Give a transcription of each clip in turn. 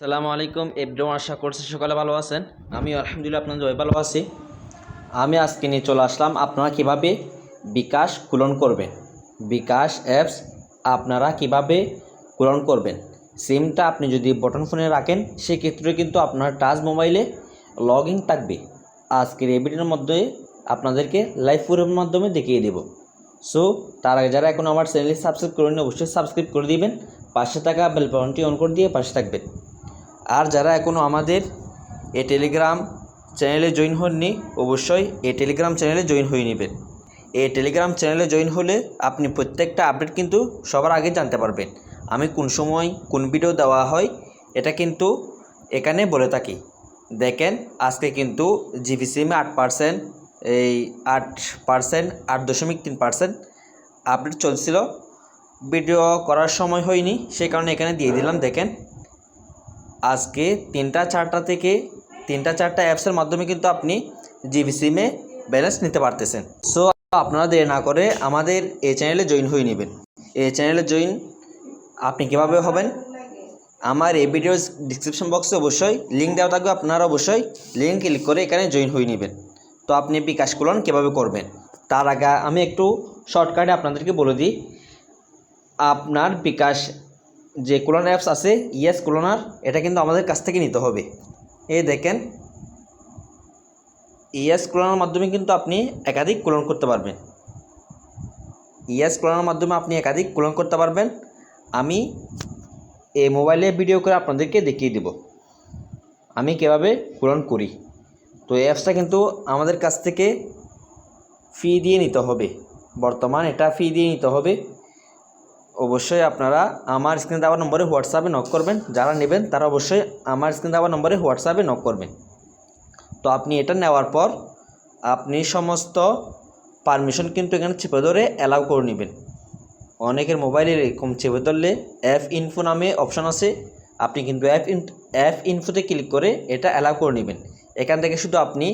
সালামু আলাইকুম, এভরিওয়ান আশা করছি সকালে ভালো আছেন। আমি আলহামদুলিল্লাহ আপনার জয় ভালো আছি। আমি আজকে নিয়ে চলে আসলাম, আপনারা কীভাবে বিকাশ কুলন করবেন? বিকাশ অ্যাপস আপনারা কীভাবে কুলন করবেন? সিমটা আপনি যদি বটন ফোনে রাখেন, সেক্ষেত্রে কিন্তু আপনার টাচ মোবাইলে লগ ইন থাকবে। আজকের এই মধ্যে আপনাদেরকে লাইভ প্রুফের মাধ্যমে দেখিয়ে দেব। সো, তার আগে যারা এখন আমার চ্যানেলে সাবস্ক্রাইব করেন অবশ্যই সাবস্ক্রাইব করে দিবেন। পাশে থাকা বেল বাটনটি অন করে দিয়ে পাশে থাকবেন। আর যারা এখনও আমাদের এ টেলিগ্রাম চ্যানেলে জয়েন হননি, অবশ্যই এই টেলিগ্রাম চ্যানেলে জয়েন হয়ে নেবেন। এই টেলিগ্রাম চ্যানেলে জয়েন হলে আপনি প্রত্যেকটা আপডেট কিন্তু সবার আগে জানতে পারবেন। আমি কোন সময় কোন ভিডিও দেওয়া হয়, এটা কিন্তু এখানে বলে থাকি। দেখেন, আজকে কিন্তু জিবি সিমে আট পার্সেন্ট, এই আট পার্সেন্ট, আট দশমিক তিন পার্সেন্ট আপডেট চলছিল। ভিডিও করার সময় হয়নি সেই কারণে এখানে দিয়ে দিলাম, দেখেন। আজকে তিনটা চারটা থেকে তিনটা চারটা অ্যাপসের মাধ্যমে কিন্তু আপনি জিবি সিমে ব্যালেন্স নিতে পারতেছেন। সো আপনারা দেরি না করে আমাদের এই চ্যানেলে জয়েন হয়ে নেবেন। এই চ্যানেলে জয়েন আপনি কীভাবে হবেন? আমার এই ভিডিওর ডিসক্রিপশন বক্সে অবশ্যই লিঙ্ক দেওয়া থাকবে, আপনারা অবশ্যই লিঙ্ক ক্লিক করে এখানে জয়েন হয়ে নেবেন। তো আপনি বিকাশ কুলন কীভাবে করবেন? তার আগে আমি একটু শর্টকাটে আপনাদেরকে বলে দিই। আপনার বিকাশ যে কুলন অ্যাপস আছে ইয়েস কুলনার এটা কিন্তু আমাদের কাছ থেকে নিতে হবে। এই দেখেন ইয়েস কুলনার মাধ্যমে কিন্তু আপনি একাধিক কুলন করতে পারবেন। ইয়েস কুলনার মাধ্যমে আপনি একাধিক কুলন করতে পারবেন। আমি এই মোবাইলে ভিডিও করে আপনাদেরকে দেখিয়ে দেব, আমি কীভাবে কুলন করি। তো এই অ্যাপসটা কিন্তু আমাদের কাছ থেকে ফি দিয়ে নিতে হবে। বর্তমান এটা ফি দিয়ে নিতে হবে। অবশ্যই আপনারা আমার স্ক্রিনে দেওয়া নম্বরে হোয়াটসঅ্যাপে নক করবেন। যারা নেবেন, তারা অবশ্যই আমার স্ক্রিনে দেওয়া নম্বরে হোয়াটসঅ্যাপে নক করবেন। তো আপনি এটা নেওয়ার পর আপনি সমস্ত পারমিশন কিন্তু এখানে চেপে ধরে অ্যালাউ করে নেবেন। অনেকের মোবাইলে এরকম চেপে ধরলে অ্যাপ ইনফো নামে অপশন আছে। আপনি কিন্তু অ্যাপ ইন অ্যাপ ইনফোতে ক্লিক করে এটা অ্যালাউ করে নেবেন। এখান থেকে শুধু আপনি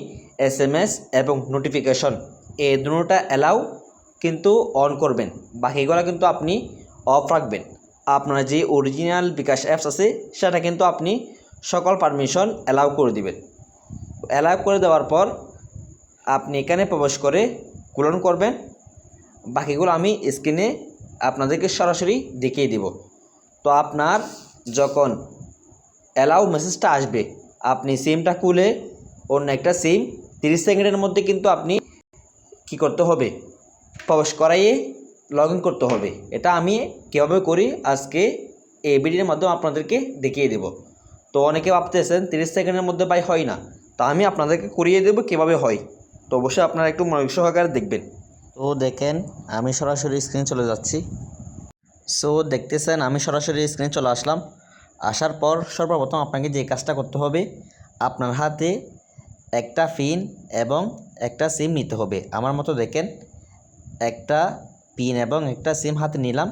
এস এম এস এবং নোটিফিকেশন এই দুটোটা অ্যালাউ কিন্তু অন করবেন। বাকিগুলো কিন্তু আপনি অফ রাখবেন। আপনার যে অরিজিনাল বিকাশ অ্যাপস আছে, সেটা কিন্তু আপনি সকল পারমিশন অ্যালাউ করে দিবেন। অ্যালাউ করে দেওয়ার পর আপনি এখানে প্রবেশ করে কুলন করবেন। বাকিগুলো আমি স্ক্রিনে আপনাদেরকে সরাসরি দেখিয়ে দিব। তো আপনার যখন অ্যালাউ মেসেজটা আসবে, আপনি সিমটা খুলে অন্য একটা সিম তিরিশ সেকেন্ডের মধ্যে কিন্তু আপনি কি করতে হবে? প্রবেশ করাইয়ে লগ ইন করতে হবে। এটা আমি কীভাবে করি? আজকে এই ভিডিওর মাধ্যমে আপনাদেরকে দেখিয়ে দেব। তো অনেকে ভাবতেছেন, তিরিশ সেকেন্ডের মধ্যে বাই হয় না। তো আমি আপনাদেরকে করিয়ে দেবো কীভাবে হয়। তো অবশ্যই আপনারা একটু মনোযোগ সহকারে দেখবেন। তো দেখেন, আমি সরাসরি স্ক্রিনে চলে যাচ্ছি। সো দেখতেছেন, আমি সরাসরি স্ক্রিনে চলে আসলাম। আসার পর সর্বপ্রথম আপনাকে যে কাজটা করতে হবে, আপনার হাতে একটা পিন এবং একটা সিম নিতে হবে। আমার মতো দেখেন, একটা পিন এবং একটা সিম হাতে নিলাম।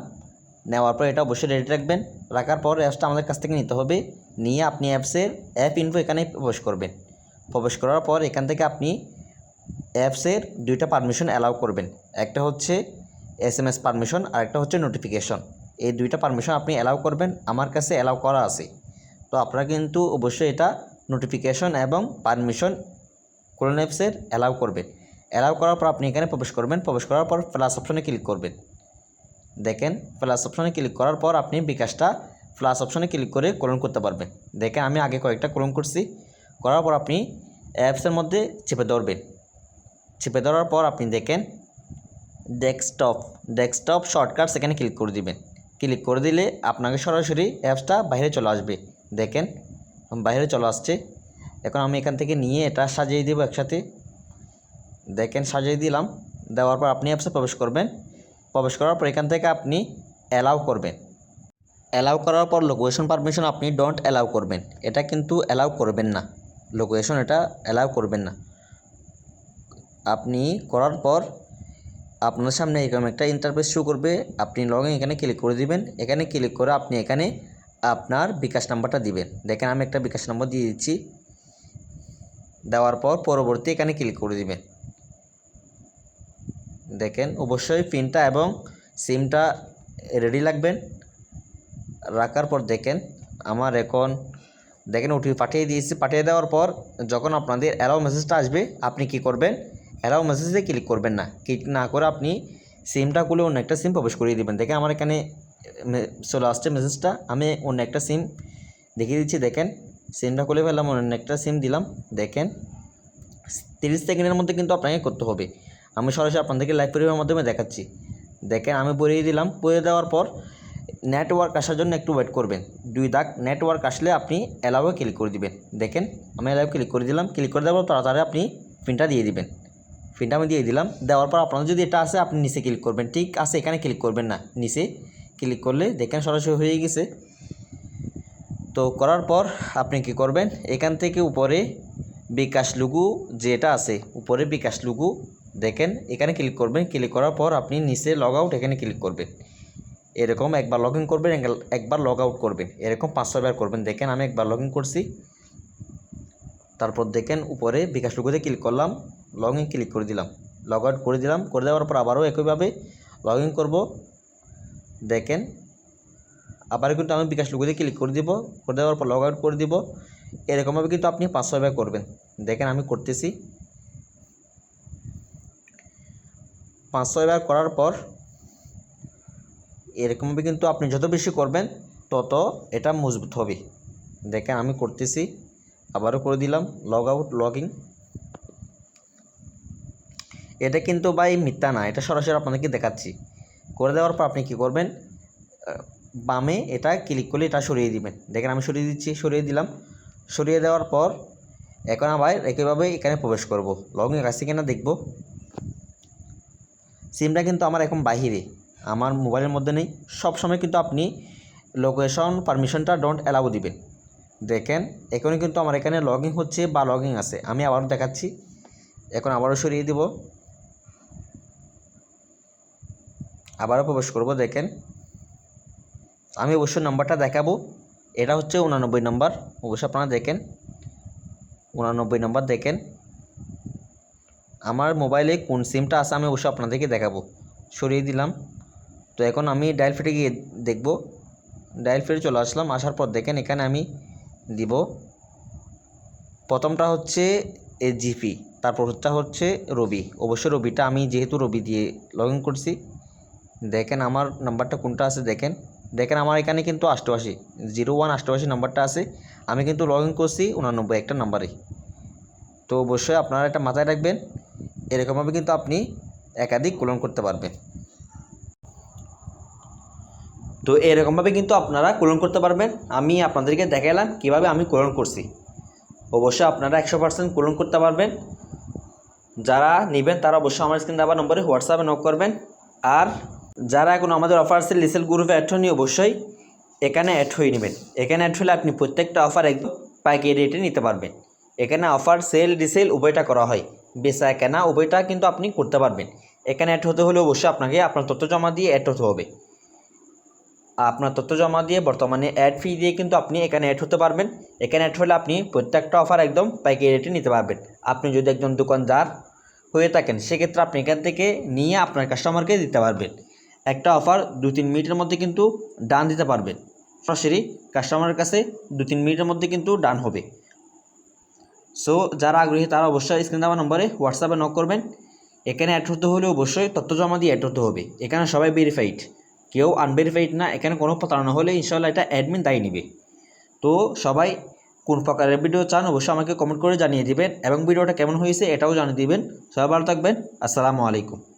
নেওয়ার পর এটা অবশ্যই রেডি রাখবেন। রাখার পর অ্যাপসটা আমাদের কাছ থেকে নিতে হবে। নিয়ে আপনি অ্যাপসের অ্যাপ ইনফো এখানে প্রবেশ করবেন। প্রবেশ করার পর এখান থেকে আপনি অ্যাপসের দুইটা পারমিশন অ্যালাউ করবেন। একটা হচ্ছে এস এম এস পারমিশন আর একটা হচ্ছে নোটিফিকেশন এই দুইটা পারমিশন আপনি অ্যালাউ করবেন। আমার কাছে অ্যালাউ করা আছে। তো আপনারা কিন্তু অবশ্যই এটা নোটিফিকেশন এবং পারমিশন কোলন অ্যাপসের অ্যালাউ করবেন। অ্যালাউ করার পর আপনি এখানে প্রবেশ করবেন। প্রবেশ করার পর প্লাস অপশনে ক্লিক করবেন। দেখেন প্লাস অপশনে ক্লিক করার পর আপনি বিকাশটা প্লাস অপশনে ক্লিক করে কোলন করতে পারবেন। দেখেন, আমি আগে কয়েকটা কোলন করছি। করার পর আপনি অ্যাপসের মধ্যে চেপে ধরবেন। চেপে ধরার পর আপনি দেখেন ডেস্কটপ ডেস্কটপ শর্টকাট সেখানে ক্লিক করে দিবেন। ক্লিক করে দিলে আপনাকে সরাসরি অ্যাপসটা বাইরে চলে আসবে। দেখেন, বাইরে চলে আসছে। এখন আমি এখান থেকে নিয়ে এটা সাজিয়ে দেবো একসাথে। দেখেন, সাজিয়ে দিলাম। দেওয়ার পর আপনি অ্যাপসে প্রবেশ করবেন। প্রবেশ করার পর এখান থেকে আপনি অ্যালাউ করবেন। অ্যালাউ করার পর লোকেশন পারমিশন আপনি ডোন্ট অ্যালাউ করবেন। এটা কিন্তু অ্যালাউ করবেন না। লোকেশন এটা অ্যালাউ করবেন না। আপনি করার পর আপনার সামনে এরকম একটা ইন্টারফেস শো করবে। আপনি লগ এখানে ক্লিক করে দিবেন। এখানে ক্লিক করে আপনি এখানে আপনার বিকাশ নাম্বারটা দিবেন। দেখেন, আমি একটা বিকাশ নম্বর দিয়ে দিচ্ছি। দেওয়ার পর পরবর্তী এখানে ক্লিক করে দিবেন। দেখেন, অবশ্যই পিনটা এবং সিমটা রেডি লাগবেন। রাখার পর দেখেন, আমার এখন দেখেন ওটিপি পাঠিয়ে দিয়েছি। পাঠিয়ে দেওয়ার পর যখন আপনাদের অ্যালাউ মেসেজটা আসবে, আপনি কি করবেন? অ্যালাউ মেসেজে ক্লিক করবেন না। ক্লিক না করে আপনি সিমটা খুলে অন্য একটা সিম প্রবেশ করিয়ে দেবেন। দেখেন, আমার এখানে চলে আসছে মেসেজটা আমি অন্য একটা সিম দেখিয়ে দিচ্ছি। দেখেন, সিমটা খুলে ফেললাম, অন্য একটা সিম দিলাম। দেখেন, তিরিশ সেকেন্ডের মধ্যে কিন্তু আপনাকে করতে হবে। আমি সরাসরি আপনাদেরকে লাইভ পরিবারের মাধ্যমে দেখাচ্ছি। দেখেন, আমি পড়িয়ে দিলাম। পড়িয়ে দেওয়ার পর নেটওয়ার্ক আসার জন্য একটু ওয়েট করবেন। দুই দাগ নেটওয়ার্ক আসলে আপনি অ্যালাউয়ে ক্লিক করে দিবেন। দেখেন, আমি অ্যালাউ ক্লিক করে দিলাম। ক্লিক করে দেওয়ার পর তাড়াতাড়ি আপনি পিনটা দিয়ে দিবেন। পিনটা আমি দিয়ে দিলাম। দেওয়ার পর আপনার যদি এটা আসে আপনি নিচে ক্লিক করবেন। ঠিক আছে, এখানে ক্লিক করবেন না। নিচে ক্লিক করলে দেখেন সরাসরি হয়ে গেছে। তো করার পর আপনি কি করবেন? এখান থেকে উপরে বিকাশ লুগু যেটা আছে, উপরে বিকাশ লুগু দেখেন, এখানে ক্লিক করবেন ক্লিক করার পর আপনি নিচে লগ আউট এখানে ক্লিক করবেন। এরকম একবার লগ ইন করবেন, একবার- লগ আউট করবেন। এরকম পাঁচ ছয়বার করবেন। দেখেন, আমি একবার লগ ইন করছি। তারপর দেখেন, উপরে বিকাশ লুগুতে ক্লিক করলাম লগ ইন ক্লিক করে দিলাম। লগ আউট করে দিলাম, করে দেওয়ার পর আবারও একইভাবে লগ ইন করব। দেখেন, আবার কিন্তু আমি বিকাশ লুগুতে ক্লিক করে দিব, করে দেওয়ার পর লগ আউট করে দিব। এরকমভাবে কিন্তু আপনি পাঁচ ছয়বার করবেন। দেখেন, আমি করতেছি। পাঁচ ছয়বার করার পর, এরকমভাবে কিন্তু আপনি যত বেশি করবেন, তত এটা মজবুত হবে। দেখেন আমি করতেছি, আবারও করে দিলাম লগ আউট লগ ইন এটা কিন্তু ভাই মিথ্যা না, এটা সরাসরি আপনাদেরকে দেখাচ্ছি। করে দেওয়ার পর আপনি কি করবেন বামে এটা ক্লিক করলে এটা সরিয়ে দিবেন। দেখেন আমি সরিয়ে দিচ্ছি, সরিয়ে দিলাম। সরিয়ে দেওয়ার পর, এখন আবার একইভাবে এখানে প্রবেশ করব। লগ আছে কিনা দেখব। সিমটা কিন্তু আমার এখন বাহিরে। আমার মোবাইলের মধ্যে নেই। সব সময় কিন্তু আপনি লোকেশন পারমিশনটা ডোন্ট অ্যালাউ দিবেন। দেখেন, এখনই কিন্তু আমার এখানে লগ হচ্ছে বা লগ আছে। আমি আবারও দেখাচ্ছি। এখন আবারও সরিয়ে দিব। আবারও প্রবেশ করব, দেখেন। আমি অবশ্যই নাম্বারটা দেখাবো। এটা হচ্ছে উনানব্বই নাম্বার। অবশ্যই আপনারা দেখেন। উনানব্বই নাম্বার, দেখেন। আমার মোবাইলে কোন সিমটা আছে আমি অবশ্যই আপনাদেরকে দেখাবো। সরিয়ে দিলাম। তো এখন আমি ডায়াল ফিটে গিয়ে দেখব। ডায়াল ফিটে চলে আসলাম। আসার পর দেখেন এখানে আমি দিব। প্রথমটা হচ্ছে এ জিপি তারপরটা হচ্ছে রবি। অবশ্যই রবিটা আমি যেহেতু রবি দিয়ে লগ ইন করছি। দেখেন আমার নাম্বারটা কোনটা আছে দেখেন। দেখেন আমার এখানে কিন্তু অষ্টআশি জিরো ওয়ান অষ্টআশি নাম্বারটা আছে। আমি কিন্তু লগ ইন করছি উনানব্বই একটা নাম্বারে। তো অবশ্যই আপনারা এটা মাথায় রাখবেন। এরকমভাবে কিন্তু আপনি একাধিক কুলন করতে পারবেন। তো এরকমভাবে কিন্তু আপনারা কুলন করতে পারবেন। আমি আপনাদেরকে দেখালাম কীভাবে আমি কুলন করছি। অবশ্যই আপনারা একশো পার্সেন্ট কুলন করতে পারবেন। যারা নেবেন তারা অবশ্যই আমার স্ক্রিন দেওয়া নম্বরে হোয়াটসঅ্যাপে নক করবেন। আর যারা এখন আমাদের অফার্সের লিসেল গ্রুপে অ্যাড হয়নি, অবশ্যই এখানে অ্যাড হয়ে নেবেন। এখানে অ্যাড হলে আপনি প্রত্যেকটা অফার একদম পাইকারি রেটে নিতে পারবেন। এখানে অফার সেল রিসেল উভয়টা করা হয়। বেচা কেনা উভয়টা কিন্তু আপনি করতে পারবেন। এখানে অ্যাড হতে হলে অবশ্যই আপনাকে আপনার তথ্য জমা দিয়ে অ্যাড হতে হবে। আপনার তথ্য জমা দিয়ে বর্তমানে অ্যাড ফি দিয়ে কিন্তু আপনি এখানে অ্যাড হতে পারবেন। এখানে অ্যাড হলে আপনি প্রত্যেকটা অফার একদম পাইকারি রেটে নিতে পারবেন। আপনি যদি একজন দোকানদার হয়ে থাকেন, সেক্ষেত্রে আপনি এখান থেকে নিয়ে আপনার কাস্টমারকে দিতে পারবেন। একটা অফার দু তিন মিনিটের মধ্যে কিন্তু ডান দিতে পারবেন। সরাসরি কাস্টমারের কাছে দু তিন মিনিটের মধ্যে কিন্তু ডান হবে। সো যারা আগ্রহী, তারা অবশ্যই স্ক্রিন দেওয়া নম্বরে হোয়াটসঅ্যাপে নক করবেন। এখানে অ্যাড হতে হলে অবশ্যই তথ্য জমা দিয়ে অ্যাড হতে হবে। এখানে সবাই ভেরিফাইড কেউ আনভেরিফাইড না, এখানে কোনো প্রতারণা হলে ইনশাল্লাহ এটা অ্যাডমিন দায়ী নেবে। তো সবাই কোন প্রকারের ভিডিও চান, অবশ্যই আমাকে কমেন্ট করে জানিয়ে দিবেন এবং ভিডিওটা কেমন হয়েছে এটাও জানিয়ে দিবেন। সবাই ভালো থাকবেন। আসসালামু আলাইকুম।